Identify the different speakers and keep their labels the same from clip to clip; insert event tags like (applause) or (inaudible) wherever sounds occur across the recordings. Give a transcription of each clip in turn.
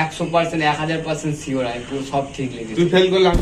Speaker 1: একশো পার্সেন্ট এক হাজার পার্সেন্ট শিওর আমি পুরো সব ঠিক লেগেছে
Speaker 2: তুই ফেল করলাম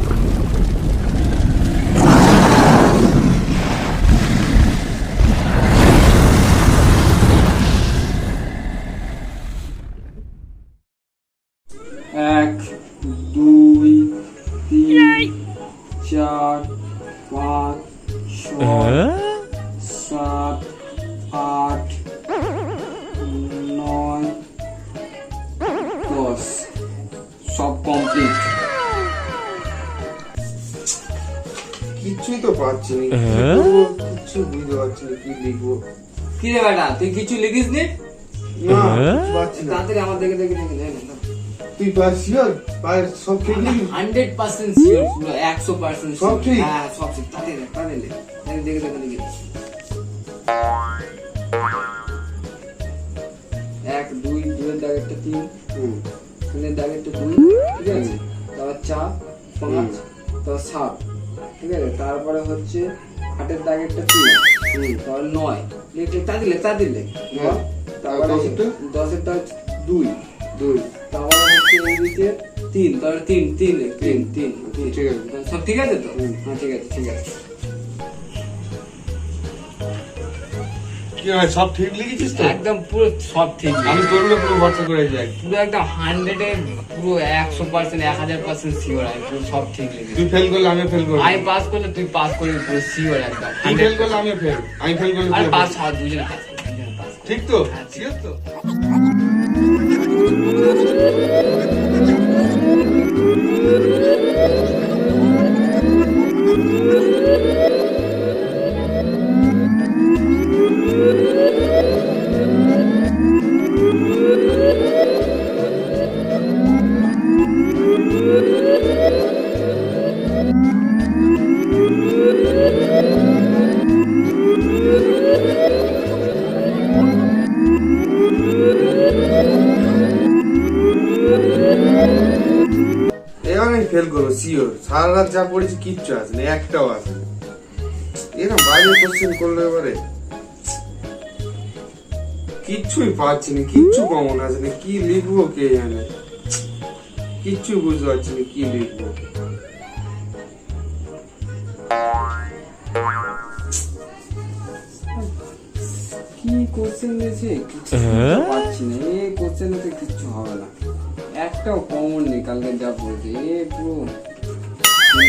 Speaker 2: কিছুই তো পাচ্ছি না। কি বুঝতে পারছি না কি লিখব।
Speaker 1: কি রে বেটা তুই কিছু লিখিস নি?
Speaker 2: না পাচ্ছি না।
Speaker 1: তাড়াতাড়ি আমার দেখে দেখে দেখে নে না
Speaker 2: তুই পাচ্ছি আর পায়ের সব ঠিক লিখবি
Speaker 1: হান্ড্রেড পার্সেন্ট শিওর পুরো একশো পার্সেন্ট
Speaker 2: সব ঠিক?
Speaker 1: হ্যাঁ সব ঠিক। তাতে রে তাতে রে দেখে দেখে দেখে লিখে এক দুই দুয়ের দাগ একটা তিন। তিনের দাগ একটা দুই। ঠিক আছে? তারপর চার পাঁচ তারপর সাত। ঠিক আছে? তারপরে হচ্ছে আটের দাগেরটা তিন তাহলে নয়। লিখলে তা দিলে তা দিলে। তারপরে
Speaker 2: দশের দশেরটা?
Speaker 1: হচ্ছে দুই।
Speaker 2: দুই।
Speaker 1: তারপরে হচ্ছে এইদিকে তিন। তাহলে তিন তিন তিন তিন তিন
Speaker 2: ঠিক আছে।
Speaker 1: সব ঠিক আছে তো? হ্যাঁ ঠিক আছে ঠিক আছে।
Speaker 2: কি হয় সব ঠিক লিখেছিস তো?
Speaker 1: একদম পুরো সব ঠিক
Speaker 2: আমি তোর উপরে পুরো ভরসা করে যাই।
Speaker 1: পুরো একদম হান্ড্রেডে পুরো একশো পার্সেন্ট এক হাজার পার্সেন্ট শিওর আমি পুরো সব ঠিক লিখেছি।
Speaker 2: তুই ফেল করলে আমি ফেল করব।
Speaker 1: আমি পাস করলে তুই পাস করবি পুরো শিওর একদম।
Speaker 2: তুই ফেল করলে আমি ফেল আমি ফেল করলে
Speaker 1: আর পাস। হওয়া দুজনে পাস
Speaker 2: ঠিক তো?
Speaker 1: হ্যাঁ,
Speaker 2: ঠিক। আছে তো? ফেল করব শিওর সারা রাত যা পড়েছি কিচ্ছু আছে না একটাও আছে না। এরকম বাইরে কোশ্চেন করল এবারে কিচ্ছুই পাচ্ছি না কিচ্ছু কমন আছে না কি লিখব কে জানে? কিচ্ছু বুঝতে পারছি না কি লিখব
Speaker 1: কি কোশ্চেন দিয়েছে? কিছু পাচ্ছি না এই কোশ্চেনেতে কিচ্ছু হবে না। একটাও কমন নেই কালকে যা পড়েছে এ পুরো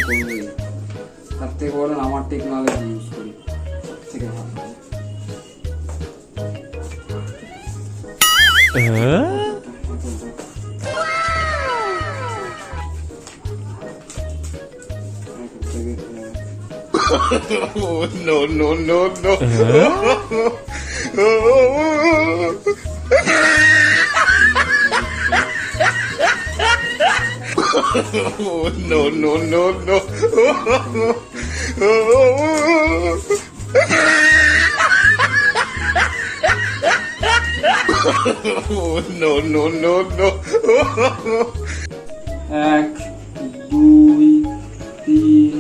Speaker 1: করবে তার থেকে বরং আমার টেকনোলজি ইউজ করি। থেকে ভালো। (laughs)
Speaker 2: No, no, no, no. (laughs) no, no, no, no. no, no, no, no.
Speaker 1: এক দুই তিন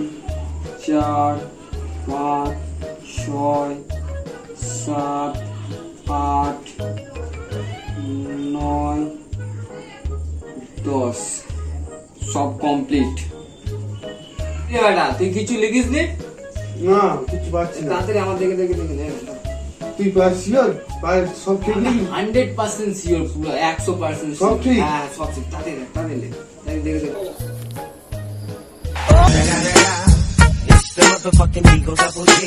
Speaker 1: চার পাঁচ ছয় সাত আট নয় দশ সব কমপ্লিট বেটা তুই কিছু লিখিস নি?
Speaker 2: না কিছু পাচ্ছি না।
Speaker 1: তাড়াতাড়ি আমার দেখে দেখে দেখে নে
Speaker 2: তুই পাচ্ছি আর পায়ের সব ঠিক লিখবি
Speaker 1: হান্ড্রেড পার্সেন্ট শিওর পুরো একশো পার্সেন্ট
Speaker 2: সব ঠিক?
Speaker 1: হ্যাঁ সব ঠিক। তাতে তাতে দেখে। দেখে দেখে
Speaker 3: It's the motherfucking Eagle Double G.